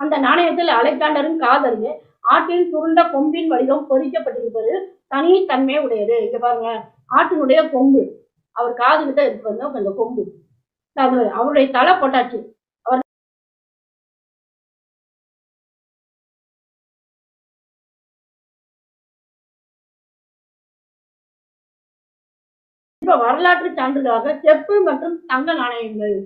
அந்த நாணயத்தில் அலெக்சாண்டரின் காதலில் ஆட்டின் சுருண்ட கொம்பின் வடிவம் பொறிக்கப்பட்டிருப்பது தனித்தன்மை உடையது. இங்க பாருங்க ஆட்டினுடைய கொம்பு. அவர் காது கிட்ட இருப்பது கொஞ்சம் கொம்பு. அவருடைய தலை போட்டாச்சு. அவர் வரலாற்று சான்றுகளாக செப்பு மற்றும் தங்க நாணயங்கள்.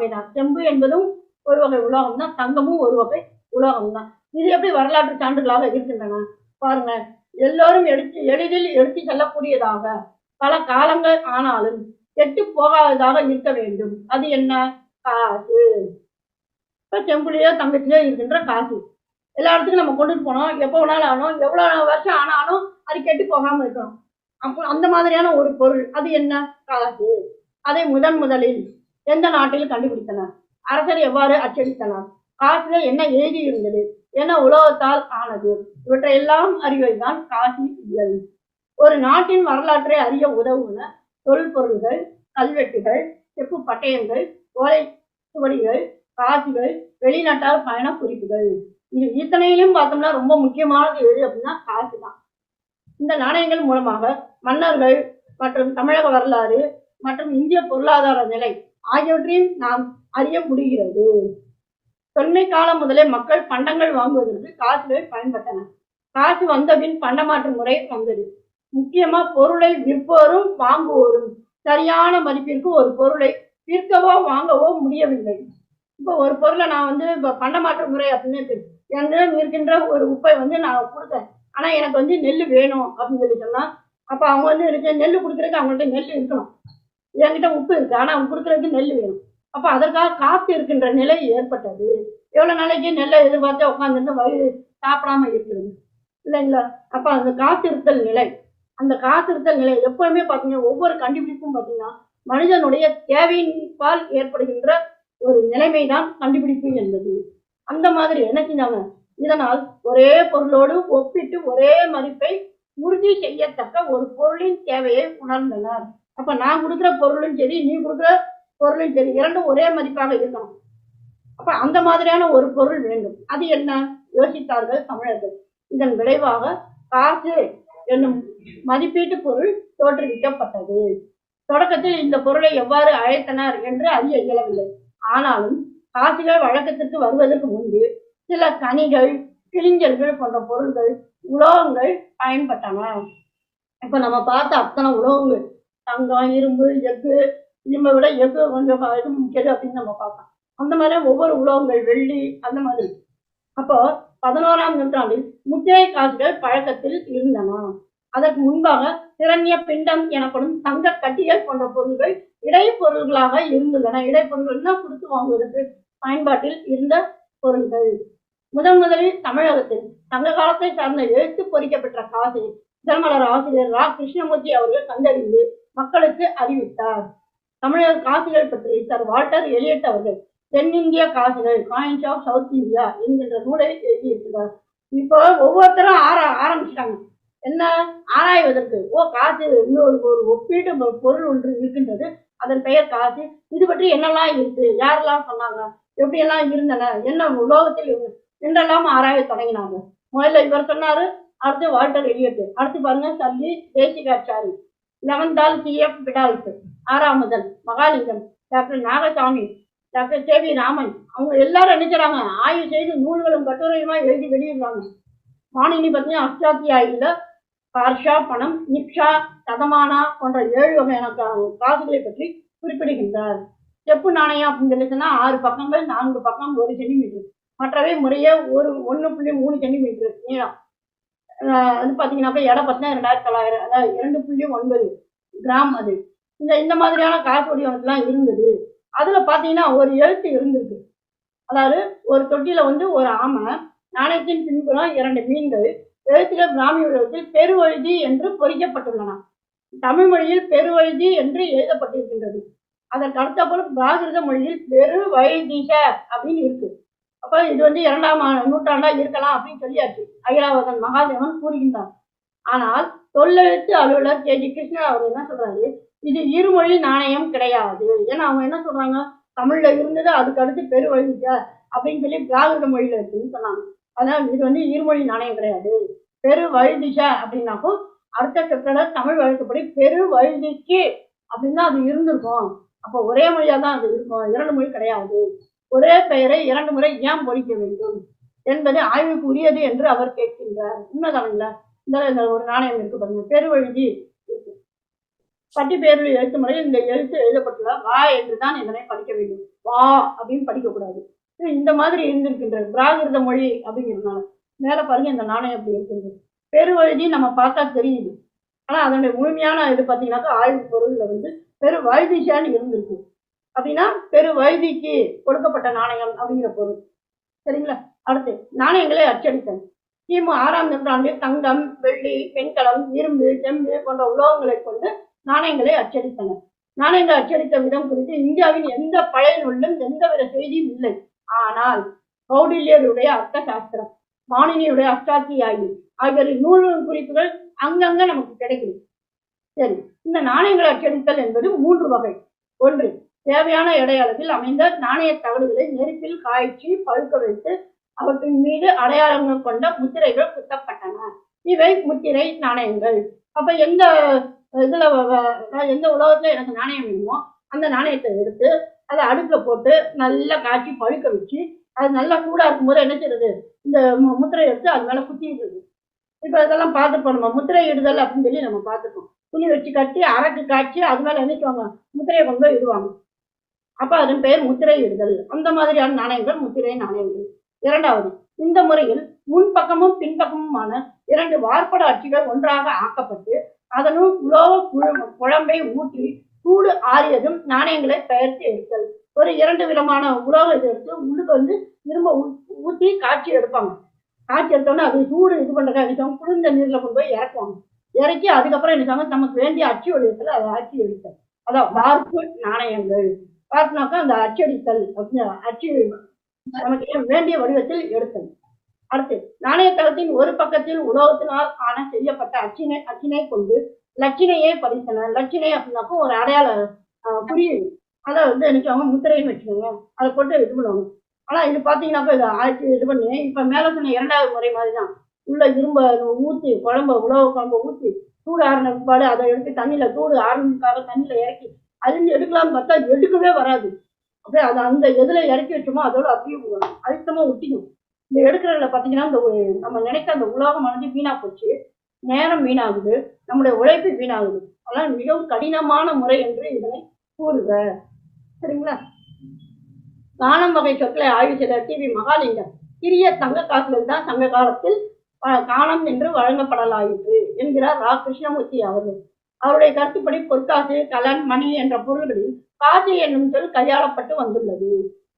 உலோகங்களுடைய வகைதான். செம்பு என்பதும் ஒரு வகை உலோகம் தான் தங்கமும் ஒரு வகை உலோகம் தான் இது எப்படி வரலாற்று சான்றுகளாக இருக்கின்றன? பாருங்க. எல்லோரும் எடுத்து எளிதில் எடுத்து செல்லக்கூடியதாக பல காலங்கள் ஆனாலும் கெட்டு போகாததாக இருக்க வேண்டும். அது என்ன? காசு. இப்ப செம்புலையோ தங்கத்திலேயோ இருக்கின்ற காசு. எல்லா இடத்துக்கும் நம்ம கொண்டுட்டு போனோம். எப்போ வேணாலும் ஆகணும். எவ்வளவு வருஷம் ஆனாலும் அது கெட்டு போகாம இருக்கணும். அப்போ அந்த மாதிரியான ஒரு பொருள். அது என்ன? காசு. அதை முதன் முதலில் எந்த நாட்டில் கண்டுபிடித்தனர். அரசர் எவ்வாறு அச்சடித்தனர்? காசுல என்ன எழுதியிருந்தது? என்ன உலோகத்தால் ஆனது? இவற்றையெல்லாம் அறிவதுதான் காசி இயல். ஒரு நாட்டின் வரலாற்றை அறிய உதவுன தொல்பொருள்கள் கல்வெட்டுகள் செப்பு பட்டயங்கள் ஓலை சுவடிகள் காசுகள் வெளிநாட்டார் பயண குறிப்புகள். இது இத்தனையிலும் பார்த்தோம்னா ரொம்ப முக்கியமானது எது அப்படின்னா காசு தான் இந்த நாணயங்கள் மூலமாக மன்னர்கள் மற்றும் தமிழக வரலாறு மற்றும் இந்திய பொருளாதார நிலை ஆகியவற்றையும் நாம் அறிய முடிகிறது. தொன்மை காலம் முதலே மக்கள் பண்டங்கள் வாங்குவதற்கு காசுகள் பயன்பட்டன. காசு வந்தபின் பண்டமாற்று முறை வந்தது. முக்கியமா பொருளை விற்போரும் வாங்குவோரும். சரியான மதிப்பிற்கு ஒரு பொருளை விற்கவோ வாங்கவோ முடியவில்லை. இப்போ ஒரு பொருளை நான் வந்து இப்போ பண்டமாற்று முறை அப்படின்னு இருக்கு. என்னிடம் இருக்கின்ற ஒரு உப்பை வந்து நான் கொடுத்தேன். ஆனா எனக்கு வந்து நெல் வேணும் அப்படின்னு சொல்லி சொன்னா அப்ப அவங்க வந்து நெல் கொடுக்குறதுக்கு அவங்கள்ட்ட நெல் இருக்கணும். என்கிட்ட உப்பு இருக்கு. ஆனா அவங்க கொடுக்கறதுக்கு நெல் வேணும். அப்ப அதற்காக காத்து இருக்கின்ற நிலை ஏற்பட்டது. எவ்வளவு நாளைக்கு நெல்லை எதிர்பார்த்து உட்காந்துட்டு வயிறு சாப்பிடாம இருக்கிறது இல்லைங்களா? அப்ப அந்த காத்திருத்தல் நிலை அந்த காத்திருத்தல் நிலை எப்பவுமே பாத்தீங்கன்னா ஒவ்வொரு கண்டுபிடிப்பும் பாத்தீங்கன்னா மனிதனுடைய தேவையின்பால் ஏற்படுகின்ற ஒரு நிலைமை தான் கண்டுபிடிப்பு என்பது. அந்த மாதிரி என்ன செஞ்சாங்க இதனால் ஒரே பொருளோடு ஒப்பிட்டு ஒரே மதிப்பை உறுதி செய்யத்தக்க ஒரு பொருளின் தேவையை உணர்ந்தனர். அப்போ நான் கொடுக்குற பொருளும் சரி நீ கொடுக்குற பொருளும் சரி இரண்டும் ஒரே மதிப்பாக இருக்கணும். அப்ப அந்த மாதிரியான ஒரு பொருள் வேண்டும். அது என்ன? யோசித்தார்கள் தமிழர்கள். இதன் விளைவாக காசு என்னும் மதிப்பீட்டு பொருள் தோற்றுவிக்கப்பட்டது. தொடக்கத்தில் இந்த பொருளை எவ்வாறு அழைத்தனர் என்று அறிய இயலவில்லை. ஆனாலும் காசுகள் வழக்கத்திற்கு வருவதற்கு முன்பு சில கனிகள் கிளிஞ்சல்கள் போன்ற பொருள்கள் உலோகங்கள் பயன்பட்டன. இப்ப நம்ம பார்த்த அத்தனை உலோகங்கள் தங்கம் இரும்பு எஃகு இரும்பை விட எஃகு கொஞ்சம் இது முக்கியது அப்படின்னு நம்ம பார்க்கலாம். அந்த மாதிரி ஒவ்வொரு உலோகங்கள் வெள்ளி அந்த மாதிரி. அப்போ பதினோராம் நூற்றாண்டில் முத்திரை காசுகள் பழக்கத்தில் இருந்தன. அதற்கு முன்பாக திரண்ய பிண்டம் எனப்படும் தங்க கட்டிகள் போன்ற பொருள்கள் இடைப்பொருள்களாக இருந்துள்ளன. இடைப்பொருள்கள்னா கொடுத்து வாங்குவதற்கு பயன்பாட்டில் இருந்த பொருள்கள். முதன் முதலில் தமிழகத்தில் சங்க காலத்தை சார்ந்த எழுத்து பொறிக்கப்பட்ட காசை இதழ்மலர் ஆசிரியர் ரா கிருஷ்ணமூர்த்தி அவர்கள் கண்டறிந்து மக்களுக்கு அறிவித்தார். தமிழக காசுகள் பற்றி சர் வால்டர் எலியட் அவர்கள் தென்னிந்திய காசுகள் காயின்ஸ் ஆஃப் சவுத் இந்தியா என்கின்ற நூலை எழுதியிருக்கிறார். இப்போ ஒவ்வொருத்தரும் ஆர ஆரம்பிச்சிட்டாங்க. என்ன? ஆராய்வதற்கு. ஓ காசு இன்னொரு ஒரு ஒப்பீட்டு பொருள் ஒன்று இருக்கின்றது. அதன் பெயர் காசு. இது பற்றி என்னெல்லாம் இருக்கு? யாரெல்லாம் சொன்னாங்க? எப்படியெல்லாம் இருந்தன? என்ன உலோகத்தில் என்றெல்லாம் ஆராய தொடங்கினாங்க. முதல்ல இவர் சொன்னாரு அடுத்து வால்டர் எலியட்டு. அடுத்து பாருங்க சல்லி தேசிகாச்சாரி. லெவன்தால் சிஎஃப் பிடால்ஸ் ஆறாமதன் Mahalingam. Doctor Nagasamy doctor K V Raman. அவங்க எல்லாரும் நினைக்கிறாங்க ஆய்வு செய்து நூல்களும் கட்டுரையுமா எழுதி வெளியிடுறாங்க. மாணினி பார்த்தீங்கன்னா அஷ்டாத்தியாயில பார்ஷா பணம் நிக்ஷா சதமானா போன்ற ஏழு வகையான காசுகளை பற்றி குறிப்பிடுகின்றார். செப்பு நாணயம் அப்படின்னு சொல்லி சொன்னா ஆறு பக்கங்கள் நான்கு பக்கம் ஒரு சென்டிமீட்டர். மற்றவை முறையே ஒரு ஒன்று புள்ளி மூணு சென்டிமீட்டர் நீளம். வந்து பார்த்தீங்கன்னாக்கா எடை பார்த்தீங்கன்னா ரெண்டாயிரத்தி தொள்ளாயிரம் அதாவது இரண்டு புள்ளி ஒன்பது கிராம் அது. இந்த இந்த மாதிரியான காசு இருந்தது. அதில் பார்த்தீங்கன்னா ஒரு எழுத்து இருந்திருக்கு. அதாவது ஒரு தொட்டியில் வந்து ஒரு ஆமை நாணயத்தின் பின்புறம் இரண்டு மீன்கள் எழுத்துக்கள் பிராமி உலகத்தில் பெருவழுதி என்று பொறிக்கப்பட்டுள்ளன. தமிழ் மொழியில் பெருவழுதி என்று எழுதப்பட்டிருக்கின்றது. அதற்கு அடுத்தபோல் பிராகிருத மொழியில் பெரு வைதிக அப்படின்னு இருக்கு. அப்போ இது வந்து இரண்டாம் ஆ- நூற்றாண்டா இருக்கலாம் அப்படின்னு சொல்லியாச்சு. ஐராவதன் மகாதேவன் கூறுகின்றார் ஆனால் தொல்லெழுத்து அலுவலர் கே. ஜி. கிருஷ்ணன் அவர் என்ன சொல்றாரு? இது இருமொழி நாணயம் கிடையாது. ஏன்னா அவங்க என்ன சொல்றாங்க? தமிழ்ல இருந்தது அதுக்கு அடுத்து பெருவழிக்க அப்படின்னு சொல்லி திராவிட மொழியில இருக்குன்னு சொன்னாங்க. அதனால இது வந்து இருமொழி நாணயம் கிடையாது. பெரு வழுதிஷ அப்படின்னாக்கும் அடுத்த சொற்கள தமிழ் வழக்கப்படி பெரு வழுதிக்கு அப்படின்னு தான் அது இருந்திருக்கும். அப்போ ஒரே மொழியா தான் அது இருக்கும். இரண்டு மொழி கிடையாது. ஒரே பெயரை இரண்டு முறை ஏன் பொறிக்க வேண்டும் என்பது ஆய்வுக்கு உரியது என்று அவர் கேட்கின்றார். உண்மைதான் இந்த இந்த ஒரு நாணயம் இருக்கு பாருங்க. பெருவழுதி இருக்கு. பட்டி பேரில் எழுத்து முறையில் இந்த எழுத்து எழுதப்பட்டுள்ள வா என்று தான் இதனை படிக்க வேண்டும். வா அப்படின்னு படிக்கக்கூடாது. இந்த மாதிரி இருந்திருக்கின்றது. பிராகிருத மொழி அப்படிங்கிறதுனால. மேல பாருங்க இந்த நாணயம் அப்படி இருக்கின்றது. பெருவழுதி நம்ம பார்த்தா தெரியுது. ஆனா அதனுடைய முழுமையான இது பார்த்தீங்கன்னாக்கா ஆய்வு பொருளில் வந்து பெரு வைதிஷான்னு இருந்திருக்கு. அப்படின்னா பெரு வைதிக்கு கொடுக்கப்பட்ட நாணயம் அப்படிங்கிற பொருள். சரிங்களா? அடுத்து நாணயங்களை அச்சடித்தல். கிமு ஆறாம் நூற்றாண்டில் தங்கம் வெள்ளி வெண்கலம் இரும்பு செம்பு போன்ற உலோகங்களை கொண்டு நாணயங்களை அச்சடித்தனர். நாணயங்கள் அச்சடித்த விதம் குறித்து இந்தியாவின் எந்த பழைய நூலிலும் எந்தவித செய்தியும் இல்லை. ஆனால் கௌடில்யருடைய அர்த்த சாஸ்திரம் மாணினியுடைய அஷ்டாத்தியாயி ஆகியோரின் நூல் குறிப்புகள் அங்கங்க நமக்கு கிடைக்குது. சரி இந்த நாணயங்களை அச்சடித்தல் என்பது மூன்று வகை. ஒன்று தேவையான எடை அளவில் அமைந்த நாணய தகடுகளை நெருப்பில் காய்ச்சி பழுக்க வைத்து அவற்றின் மீது அடையாளங்கள் கொண்ட முத்திரைகள் குத்தப்பட்டன. இவை முத்திரை நாணயங்கள். அப்ப எந்த இதுல எந்த உலகத்துல எனக்கு நாணயம் வேணுமோ அந்த நாணயத்தை எடுத்து அதை அடுப்புல போட்டு நல்லா காய்ச்சி பழுக்க வச்சு அது நல்லா சூடா இருக்கும்போது என்ன செய்யறது இந்த மு- முத்திரை எடுத்து அது மேல குத்திடுறது. இப்ப இதெல்லாம் பார்த்துப்போம் நம்ம முத்திரை இடுதல் அப்படின்னு சொல்லி நம்ம பார்த்துப்போம் துணி வச்சு கட்டி அரக்கு காய்ச்சி அது மேல செய்வாங்க? முத்திரையை கொண்டு போய் இடுவாங்க. அப்ப அதன் பெயர் முத்திரை இடுதல். அந்த மாதிரியான நாணயங்கள் முத்திரை நாணயங்கள். இரண்டாவது இந்த முறையில் முன்பக்கமும் பின்பக்கமுமான இரண்டு வார்ப்பட அச்சுகள் ஒன்றாக ஆக்கப்பட்டு அதனுள் உலோக குழம்பை ஊற்றி சூடு ஆறியதும் நாணயங்களை பெயர்த்து எடுத்தல். ஒரு இரண்டு விதமான உலோக இது எடுத்து உள்ளுக்கு வந்து திரும்ப ஊ- ஊத்தி காய்ச்சி எடுப்பாங்க. காய்ச்சி எடுத்தோன்னே அது சூடு இது பண்றதுக்காக என்ன குளிர்ந்த நீரில் கொண்டு போய் இறக்குவாங்க. இறக்கி அதுக்கப்புறம் என்ன நமக்கு வேண்டிய அச்சு வடிவத்தில் அதை ஆட்சி எடுத்தல். அதான் வார்ப்பு நாணயங்கள். வார்ப்புனாக்கா அந்த அச்சடித்தல் அப்படின்னு அச்சு நமக்கு வேண்டிய வடிவத்தில் எடுத்தல். அடுத்து நாணயத்தளத்தின் ஒரு பக்கத்தில் உலோகத்தினால் ஆன செய்யப்பட்ட அச்சினை அச்சினை கொண்டு லட்சினையே பதித்தன லட்சினை அப்படின்னாக்கா ஒரு அடையாள குறியீடு அதை வந்து நினைச்சவங்க முத்திரையும் முத்திரைன்னு வச்சுக்கோங்க. அதை போட்டு இது பண்ணுவாங்க. ஆனா இது பாத்தீங்கன்னாக்கா இது ஆட்சி இது பண்ணி இப்ப மேல சொன்ன இரண்டாவது முறை மாதிரி தான் உள்ள இரும்ப ஊத்தி குழம்ப உலக குழம்ப ஊத்தி சூடு ஆறின பிற்பாடு அதை எடுத்து தண்ணியில சூடு ஆறுனதுக்காக தண்ணியில இறக்கி அரிஞ்சு எடுக்கலாம்னு பார்த்தா எடுக்கவே வராது. அப்படியே அது அந்த எதில் இறக்கி வச்சோமோ அதோட அப்படியே அழுத்தமாக ஒட்டிக்கும் இந்த எடுக்கிறதுல பார்த்தீங்கன்னா இந்த நம்ம நினைக்க அந்த உலோகமானது வீணாக போச்சு. நேரம் வீணாகுது. நம்முடைய உழைப்பு வீணாகுது. அதனால் மிகவும் கடினமான முறை என்று இதனை கூறுக. சரிங்களா? காணம் வகை சொற்களை ஆய்வு செய்த டிவி மகாலிங்கம் சிறிய தங்க காசுகள் தான் சங்க காலத்தில் காணம் என்று வழங்கப்படலாயிற்று என்கிறார் ரா கிருஷ்ணமூர்த்தி அவர்கள். அவருடைய கருத்துப்படி பொற்காசு கலன் மணி என்ற பொருள்களில் காசு என்னும் சொல் கையாளப்பட்டு வந்துள்ளது.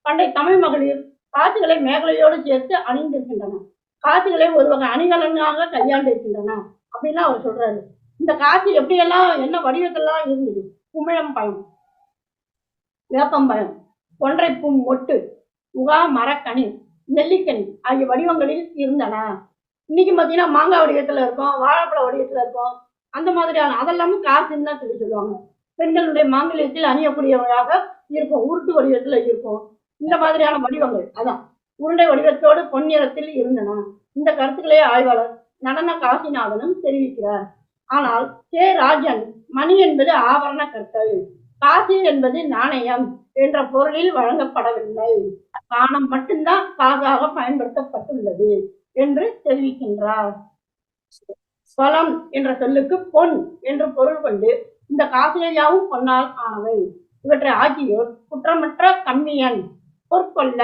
பண்டை தமிழ் மகளிர் காசுகளை மேகலையோடு சேர்த்து அணிந்திருக்கின்றன காசுகளை ஒரு வகை அணிகலனாக கையாண்டிருக்கின்றன அப்படின்னு அவர் சொல்றாரு. இந்த காசு எப்படியெல்லாம் என்ன வடிவத்தெல்லாம் இருந்தது? குமிழம் பழம் வேப்பம்பழம் பூ மொட்டு உகா மரக்கனி நெல்லிக்கனி ஆகிய வடிவங்களில் இருந்தன. இன்னைக்கு பார்த்தீங்கன்னா மாங்காய் வடிவத்தில் இருக்கும் வாழைப்பழ வடிவத்துல இருக்கும் அந்த மாதிரியான அதெல்லாமும் காசுன்னு தான் சொல்லி சொல்லுவாங்க. பெண்களுடைய மாங்கல்யத்தில் அணியக்கூடியவராக இருக்கும் உருட்டு வடிவத்துல இருக்கும் இந்த மாதிரியான வடிவங்கள் அதான். உருண்டை வடிவத்தோடு பொன்னிறத்தில் இருந்தன. இந்த கருத்துக்களே ஆய்வாளர் நடன காசிநாதனும் தெரிவிக்கிறார். ஆனால் கே. ராஜன் மணி என்பது ஆபரண கற்கள். காசு என்பது நாணயம் என்ற பொருளில் வழங்கப்படவில்லை. பானம் மட்டும்தான் காசாக பயன்படுத்தப்பட்டுள்ளது என்று தெரிவிக்கின்றார். பலம் என்ற சொல்லுக்கு பொன் என்று பொருள் கொண்டு இந்த காசுகள் பொன்னால் ஆனவை. இவற்றை ஆகியோர் குற்றமற்ற கம்மியன் பொற்கொல்ல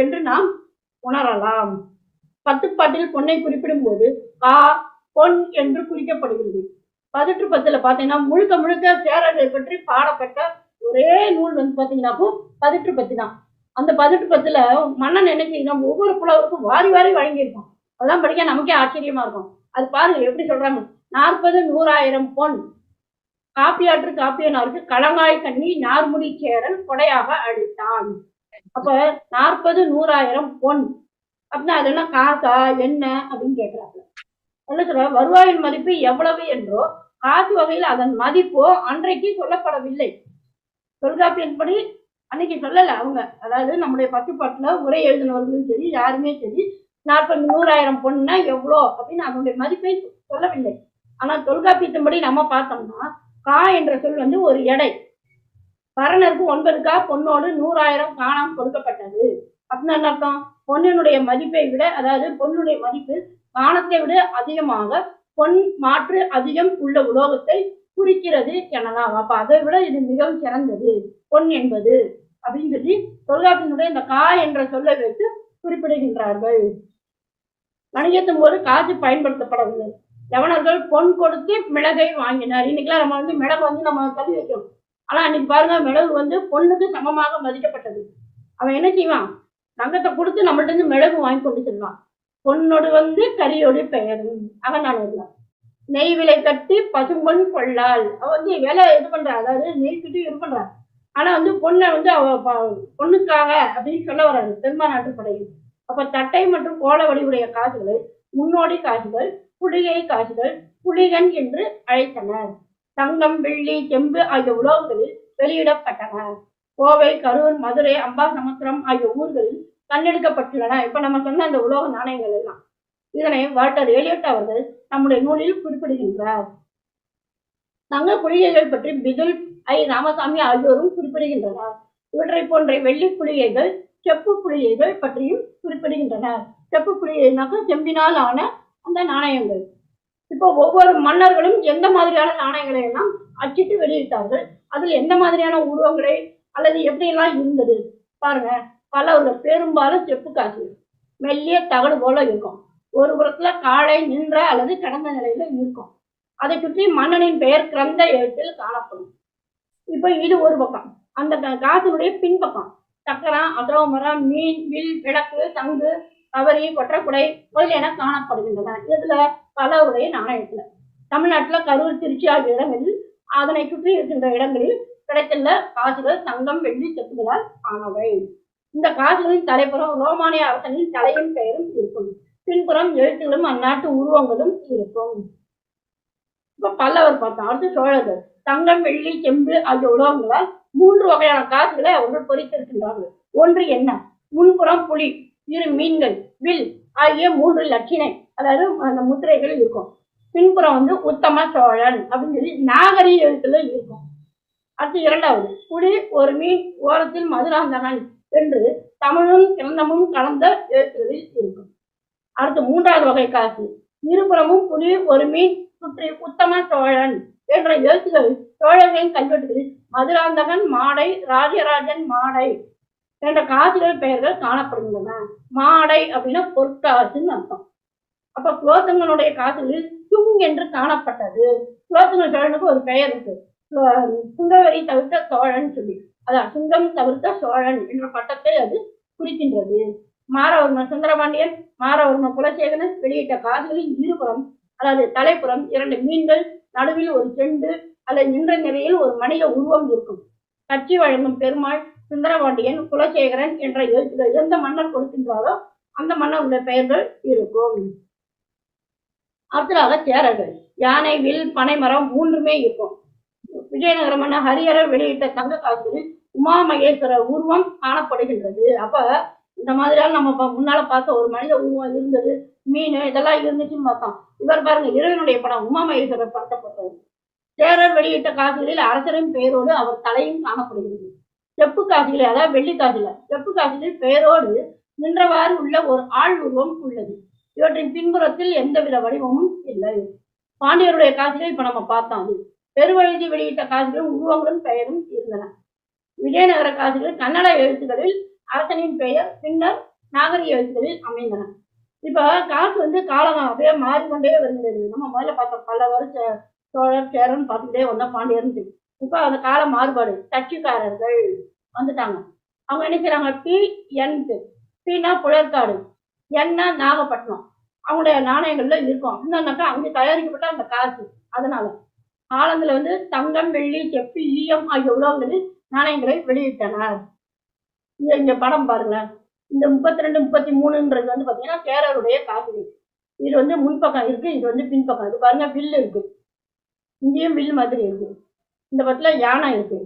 என்று நாம் உணரலாம். பத்துப்பாட்டில் பொன்னை குறிப்பிடும் போது கா பொன் என்று குறிக்கப்படுகிறது. பதிற்று பத்துல பாத்தீங்கன்னா முழுக்க முழுக்க சேரர்களை பற்றி பாடப்பட்ட ஒரே நூல் வந்து பாத்தீங்கன்னா பதிற்று பத்தி தான் அந்த பதிற்று பத்துல மன்னன் என்ன செய்யணும் ஒவ்வொரு புலவருக்கும் வாரி வாரி வழங்கியிருக்கும் அதெல்லாம் படிக்க நமக்கே ஆச்சரியமா இருக்கும். அது பாருங்க எப்படி சொல்றாங்க? நாற்பது நூறாயிரம் பொன். காப்பியாற்று காப்பியனாருக்கு களங்காய் கண்ணி நார்முடி சேரன் கொடையாக அடித்தான். அப்ப நாற்பது நூறாயிரம் பொன். அப்படின்னா அது என்ன காசா என்ன அப்படின்னு கேட்கிறாங்க என்ன சொல்ற வருவாயின் மதிப்பு எவ்வளவு என்றோ காசு வகையில் அதன் மதிப்போ அன்றைக்கு சொல்லப்படவில்லை. தொல்காப்பியன்படி அன்னைக்கு சொல்லல அவங்க. அதாவது நம்முடைய பத்துப்பாட்டுல உரை எழுதினவர்களும் சரி யாருமே சரி நாற்பது நூறாயிரம் பொண்ணுனா எவ்வளோ? அப்படின்னு அதனுடைய மதிப்பை சொல்லவில்லை. ஆனால் தொல்காப்பியத்தின்படி நம்ம பார்த்தோம்னா கா என்ற சொல் வந்து ஒரு எடை. பரணருக்கு ஒன்பது கா பொண்ணோடு நூறாயிரம் காணாம கொடுக்கப்பட்டது. அப்படின்னு என்ன அர்த்தம்? பொண்ணினுடைய மதிப்பை விட அதாவது பொண்ணுடைய மதிப்பு காணத்தை விட அதிகமாக பொன் மாற்று அதிகம் உள்ள உலோகத்தை குறிக்கிறது எனலாம். அப்ப அதை விட இது மிகவும் சிறந்தது. பொன் என்பது அப்படின்னு சொல்லி தொல்காப்பியனுடைய இந்த கா என்ற சொல்லை வைத்து குறிப்பிடுகின்றார்கள். வணிகத்தின் போது காசு பயன்படுத்தப்படவில்லை. யவனர்கள் பொன் கொடுத்து மிளகை வாங்கினார். இன்னைக்கெல்லாம் நம்ம வந்து மிளகு வந்து நம்ம தள்ளி வைக்கிறோம் ஆனா அன்னைக்கு பாருங்க மிளகு வந்து பொண்ணுக்கு சமமாக மதிக்கப்பட்டது. அவன் என்ன செய்வான்? தங்கத்தை கொடுத்து நம்மள்ட்ட இருந்து மிளகு வாங்கி கொண்டு செல்வான். பொண்ணோடு வந்து கரியோடு பெயர் அவன் நான் நெய் விலை கட்டி பசும்பொன் கொள்ளாள். அவ வந்து வேலை இது பண்றா அதாவது நெய் கட்டி இது பண்றா ஆனா வந்து பொண்ணை வந்து அவ பொண்ணுக்காக அப்படின்னு சொல்ல வராது பெருமா நாட்டுப்படையில் அப்ப தட்டை மற்றும் கோல வடிவுடைய காசுகளை முன்னோடி காசுகள் புலிகை காசுகள் புலிகன் என்று அழைத்தனர். தங்கம் வெள்ளி செம்பு ஆகிய உலோகங்களில் வெளியிடப்பட்டன. கோவை கரூர் மதுரை அம்பாசமுத்திரம் ஆகிய ஊர்களில் கண்டெடுக்கப்பட்டுள்ளன இப்ப நம்ம சொன்ன அந்த உலோக நாணயங்கள் எல்லாம். இதனை வால்டர் எலியட் அவர்கள் நம்முடைய நூலில் குறிப்பிடுகின்றார். தங்க குளிகைகள் பற்றி பிதுல் ஐ. ராமசாமி ஆகியோரும் குறிப்பிடுகின்றனர். இவற்றை போன்ற வெள்ளி குளிகைகள் செப்பு புளியைகள் பற்றியும் குறிப்பிடுகின்றனர் செப்பு குளிகைனாக்க செம்பினால் ஆன அந்த நாணயங்கள். இப்போ ஒவ்வொரு மன்னர்களும் எந்த மாதிரியான நாணயங்களை எல்லாம் அச்சிட்டு வெளியிட்டார்கள்? அதில் எந்த மாதிரியான உருவங்களை அல்லது எப்படியெல்லாம் இருந்தது? பாருங்க. பலவர்கள் பெரும்பாலும் செப்பு காசு மெல்லிய தகடு போல இருக்கும். ஒரு புறத்துல காளை நின்ற அல்லது கடந்த நிலையில இருக்கும். அதை சுற்றி மன்னனின் பெயர் கிரந்த எழுத்தில் காணப்படும். இப்போ இது ஒரு பக்கம். அந்த கா- காசினுடைய பின்பக்கம். சக்கரம் அசோமரம் மீன் வில் விளக்கு தங்கு கவரி கொற்றக்குடை முதலியன காணப்படுகின்றன. இதுல பலருடைய நாணயத்துல. தமிழ்நாட்டுல கரூர் திருச்சி ஆகிய இடங்களில் அதனை சுற்றி இருக்கின்ற இடங்களில் கிடைத்துள்ள காசுகள் தங்கம் வெள்ளி செப்புகளால் ஆனவை இந்த காசுகளின் தலைப்புறம் ரோமானிய அரசனின் தலையும் பெயரும் இருக்கும். பின்புறம் எழுத்துகளும் அந்நாட்டு உருவங்களும் இருக்கும். இப்ப பல்லவர் பார்த்தோம் அடுத்து சோழர்கள் தங்கம் வெள்ளி செம்பு ஆகிய உலோகங்களால் மூன்று வகையான காசுகளை அவர்கள் பொறித்திருக்கின்றார்கள். ஒன்று என்ன? முன்புறம் புலி இரு மீன்கள் வில் ஆகிய மூன்று லட்சினை அதாவது அந்த முத்திரைகள் இருக்கும். பின்புறம் வந்து உத்தம சோழன் அப்படின்னு சொல்லி நாகரீக எழுத்துல இருக்கும். அடுத்து இரண்டாவது புலி ஒரு மீன் ஓரத்தில் மதுராந்தகன் என்று தமிழும் கிரந்தமும் கலந்த எழுத்துகளில் இருக்கும். அடுத்து மூன்றாவது வகை காசு இருபுறமும் புலி ஒரு மீன் சுற்றி உத்தம சோழன் என்ற எழுத்துக்கள் சோழர்களின் கல்வெட்டுகளில் மதுராந்தகன் மாடை ராஜராஜன் மாடை என்ற காசுகள் பெயர்கள் காணப்படுகின்றன. மாடை அப்படின்னா பொற்காசுன்னு அர்த்தம். அப்ப குலோத்துங்கனுடைய காசுகளில் சுங் என்று காணப்பட்டது. குலோத்துங்க சோழனுக்கு ஒரு பெயர் இருக்கு. சுங்கவரி தவிர்த்த சோழன் சொல்லி. அதான் சுங்கம் தவிர்த்த சோழன் என்ற பட்டத்தை அது குறிக்கின்றது. மாரவர்ம சுந்தரபாண்டியன் மாரவர்ம குலசேகரன் வெளியிட்ட காதுகளின் இருபுறம் அதாவது தலைப்புறம் இரண்டு மீன்கள் நடுவில் ஒரு செண்டு அல்லது நின்ற நிலையில் ஒரு மனித உருவம் இருக்கும். கட்சி வழங்கும் பெருமாள் சுந்தரபாண்டியன் குலசேகரன் என்ற எழுத்துக்கள் எந்த மன்னர் கொடுக்கின்றாரோ அந்த மன்னருடைய பெயர்கள் இருக்கும். அடுத்ததாக சேரர்கள் யானை வில் பனைமரம் மூன்றுமே இருக்கும். விஜயநகர மன்னர் வெளியிட்ட தங்க காசுகளில் உமா மகேஸ்வரர் உருவம் காணப்படுகின்றது. அப்ப இந்த மாதிரியான நம்ம முன்னால பார்த்த ஒரு மனித உருவம் இருந்தது. மீன் இதெல்லாம் இருந்துச்சுன்னு பார்த்தோம். இவர் பாருங்க இறைவனுடைய படம் உமா மகேஸ்வரர் படத்தை சேரர் வெளியிட்ட காசுகளில் அரசரின் பெயரோடு அவர் தலையும் காணப்படுகிறது. செப்பு காசுகளில் அதாவது வெள்ளி காசுல செப்பு காசுகளில் பெயரோடு நின்றவாறு உள்ள ஒரு ஆள் உருவம் உள்ளது. இவற்றின் பின்புறத்தில் எந்தவித வடிவமும் இல்லை. பாண்டியருடைய காசுகளை இப்ப நம்ம பார்த்தோம் அது. பெருவழுதி வெளியிட்ட காசுகளும் உருவங்களும் பெயரும் இருந்தன. விஜயநகர காசுகள் கன்னட எழுத்துக்களில் அரசனின் பெயர் பின்னர் நாகரிக எழுத்துக்களில் அமைந்தன. இப்ப காசு வந்து காலம் அப்படியே மாறிக்கொண்டே வருகிறது. நம்ம முதல்ல பார்த்த பல வருஷ சோழர் சேரன் பார்த்துட்டே வந்தோம் பாண்டியர்னு இப்போ அந்த கால மாறுபாடு தச்சுக்காரர்கள் வந்துட்டாங்க. அவங்க நினைக்கிறாங்க பி என் பின்னா புழற்காடு. என்னா நாகப்பட்டினம். அவங்களுடைய நாணயங்கள்ல இருக்கும். என்னன்னாக்கா அங்கே தயாரிக்கப்பட்ட அந்த காசு. அதனால ஆலந்தில் வந்து தங்கம் வெள்ளி செப்பு ஈயம் ஆகிய உலகங்களில் நாணயங்களை வெளியிட்டனர். இங்க இந்த படம் பாருங்களேன். இந்த முப்பத்தி ரெண்டு முப்பத்தி மூணுன்றது வந்து பார்த்தீங்கன்னா சேரருடைய காசுகள் இது வந்து முன்பக்கம் இருக்கு இது வந்து பின்பக்கம் இது பாருங்க பில்லு இருக்கு. இங்கேயும் வில் மாதிரி இருக்கு. இந்த பக்கத்துல யானை இருக்கு.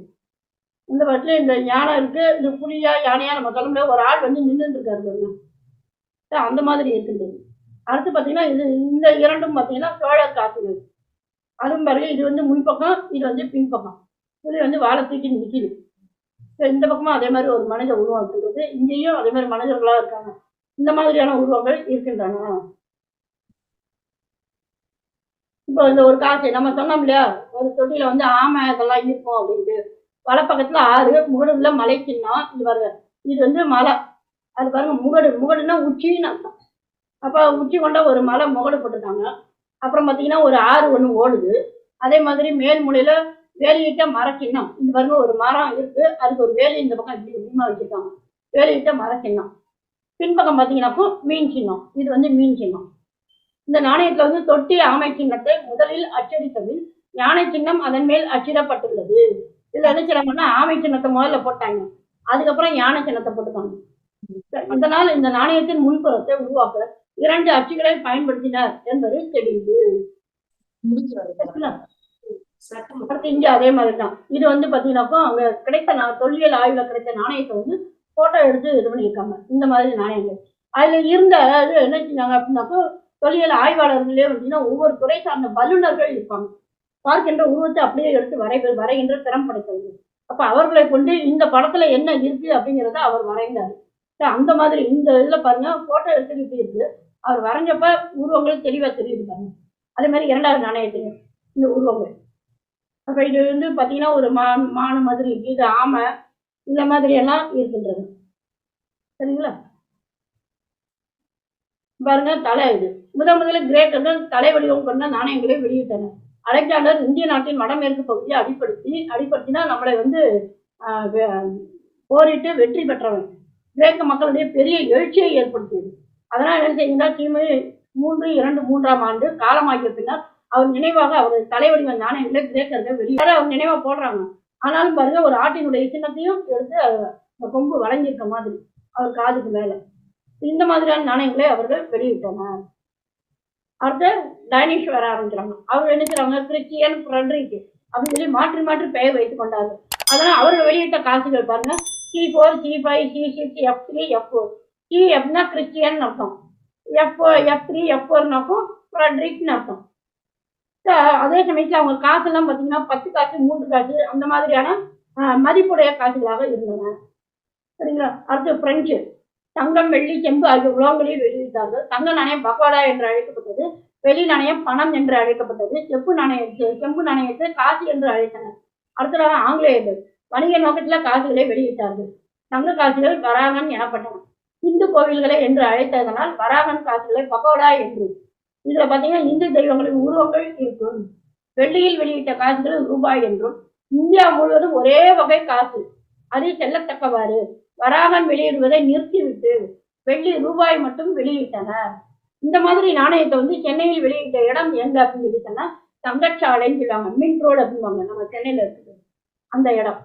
இந்த பக்கத்துல இந்த யானை இருக்கு. இது புலியா யானையா நம்ம சொல்ல முடியாது ஒரு ஆள் வந்து நின்றுட்டு இருக்காரு அந்த மாதிரி இருக்குது அடுத்து பாத்தீங்கன்னா இது இந்த இரண்டும் பாத்தீங்கன்னா சோழர் காசுகள் அதுவும் பாருங்க இது வந்து முன்பக்கம் இது வந்து பின்பக்கம் புலி வந்து வாழை தூக்கி நிற்கிது இந்த பக்கமும் அதே மாதிரி ஒரு மனித உருவம் இருக்கிறது இங்கேயும் அதே மாதிரி மனிதர்களாக இருக்காங்க. இந்த மாதிரியான உருவங்கள் இருக்கின்றன. இப்போ இந்த ஒரு காசு நம்ம சொன்னோம் இல்லையா ஒரு தொட்டியில வந்து ஆமை இதெல்லாம் இருக்கும் அப்படின்ட்டு. வலப்பக்கத்துல ஆறு முகடுல மலை சின்னம். இது பாருங்க இது வந்து மலை. அது பாருங்க முகடு முகடுன்னா உச்சின்னு அர்த்தம். அப்போ உச்சி கொண்ட ஒரு மலை முகடு போட்டிருக்காங்க. அப்புறம் பார்த்தீங்கன்னா ஒரு ஆறு ஒன்று ஓடுது. அதே மாதிரி மேல் மூலையில் வேலியிட்ட மர சின்னம். இந்த பாருங்க ஒரு மரம் இருக்கு. அதுக்கு ஒரு வேலி இந்த பக்கம் இப்படி இப்படிமா வச்சுருக்காங்க. வேலியிட்ட மர சின்னம். பின்பக்கம் பார்த்தீங்கன்னாக்கும் மீன் சின்னம். இது வந்து மீன் சின்னம். இந்த நாணயத்துல வந்து தொட்டி ஆமை சின்னத்தை முதலில் அச்சடித்ததில் யானை சின்னம் அதன் மேல் அச்சிடப்பட்டுள்ளது. இதுல என்ன செய்றாங்கன்னா ஆமை சின்னத்தை முதல்ல போட்டாங்க. அதுக்கப்புறம் யானை சின்னத்தை போட்டுக்காங்க அதனால் இந்த நாணயத்தின் முன்புறத்தை உருவாக்க இரண்டு அச்சுகளை பயன்படுத்தினார் என்பது தெரியுது. அடுத்து இங்க அதே மாதிரி தான் இது வந்து பாத்தீங்கன்னாக்கா அங்க கிடைத்த நா- தொல்லியல் ஆய்வுல கிடைத்த நாணயத்தை வந்து போட்டோ எடுத்து இது பண்ணியிருக்காங்க. இந்த மாதிரி நாணயங்கள். அதுல இருந்த அது என்ன செஞ்சாங்க அப்படின்னாக்கா தொழில் ஆய்வாளர்களே பார்த்தீங்கன்னா ஒவ்வொரு துறை சார்ந்த வல்லுநர்கள் இருப்பாங்க. பார்க்கின்ற உருவத்தை அப்படியே எடுத்து வரை வரைகின்ற திறம் படைத்தவர்கள். அப்ப அவர்களை கொண்டு இந்த படத்துல என்ன இருக்கு அப்படிங்கிறத அவர் வரைந்தார். சரி, அந்த மாதிரி இந்த இதுல பாருங்க போட்டோ எடுத்துக்கிட்டு இருக்கு. அவர் வரைஞ்சப்ப உருவங்கள் தெளிவா தெரியுது பாருங்க. அதே மாதிரி இரண்டாவது நாணயத்தில் இந்த உருவங்கள். அப்ப இது வந்து பாத்தீங்கன்னா ஒரு மா மான மாதிரி இருக்கு இது ஆமை இந்த மாதிரி எல்லாம் இருக்கின்றது. சரிங்களா? பாருங்க தலை இது. முதன் முதல்ல கிரேக்கர்கள் தலை வடிவம் கொண்ட நாணயங்களை வெளியிட்டனர் அலெக்சாண்டர் இந்திய நாட்டின் வடமேற்கு பகுதியை அடிப்படுத்தி அடிப்படுத்தினா நம்மளை வந்து போரிட்டு வெற்றி பெற்றவன். கிரேக்க மக்களுடைய பெரிய எழுச்சியை ஏற்படுத்தியது. அதனால் என்ன செய்யுங்கன்னா கிமு மூன்று இரண்டு மூன்றாம் ஆண்டு காலமாகிய பின்னர் அவர் நினைவாக அவரது தலைவடிவ நாணயங்களை கிரேக்கர்கள் வெளியே அவர் நினைவாக போடுறாங்க. ஆனாலும் பாருங்க ஒரு ஆட்டினுடைய சின்னத்தையும் எடுத்து அந்த கொம்பு வளைஞ்சிருக்க மாதிரி. அவர் காதுக்கு மேலே. இந்த மாதிரியான நாணயங்களை அவர்கள் வெளியிட்டனர். அடுத்து டைனிஷ் வர ஆரம்பிக்கிறாங்க. அவர் என்ன செய்றாங்க? கிறிஸ்டியன் ஃப்ரெண்ட்ரிக்கு அப்படின்னு சொல்லி மாற்றி மாற்றி பெயர் வைத்துக் கொண்டார்கள். அதனால் அவர்கள் வெளியிட்ட காசுகள் பாருங்க. C four C five C six F three F four C எஃப்னா Christian அர்த்தம். எஃப் எஃப் த்ரீ எஃப் ஃபோர்னாக்கும் ஃப்ரெட்ரிக்னு அர்த்தம். அதே சமயத்தில் அவங்க காசுலாம் பார்த்தீங்கன்னா பத்து காசு மூன்று காசு அந்த மாதிரியான மதிப்புடைய காசுகளாக இருந்தன. சரிங்களா? அடுத்து பிரெஞ்சு. தங்கம் வெள்ளி செம்பு ஆகிய உலகங்களையும் வெளியிட்டார்கள். தங்க நாணயம் பகோடா என்று அழைக்கப்பட்டது வெள்ளி நாணயம் பணம் என்று அழைக்கப்பட்டது செப்பு நாணயத்தை செம்பு நாணயத்தை காசு என்று அழைத்தனர். அடுத்ததாக ஆங்கிலேயர்கள் வணிக நோக்கத்தில் காசுகளை வெளியிட்டார்கள். தங்க காசுகள் வராகன் எனப்பட்டன. இந்து கோவில்களை என்று அழைத்ததனால் வராகன் காசுகளை பகோடா என்று. இதுல பாத்தீங்கன்னா இந்து தெய்வங்களின் உருவங்கள் இருக்கும். வெள்ளியில் வெளியிட்ட காசுகள் ரூபாய் என்றும் இந்தியா முழுவதும் ஒரே வகை காசு. அது செல்லத்தக்கவாறு. வராகன் வெளியிடுவதை நிறுத்திவிட்டு வெள்ளி ரூபாய் மட்டும் வெளியிட்டனர். இந்த மாதிரி நாணயத்தை வந்து சென்னையில் வெளியிட்ட இடம் எங்க அப்படின்னு சொல்லி சொன்னா தங்கச்சாலைன்னு சொல்லுவாங்க. மின் ரோடு அப்படிம்பாங்க நம்ம சென்னையில இருக்குது. அந்த இடம்.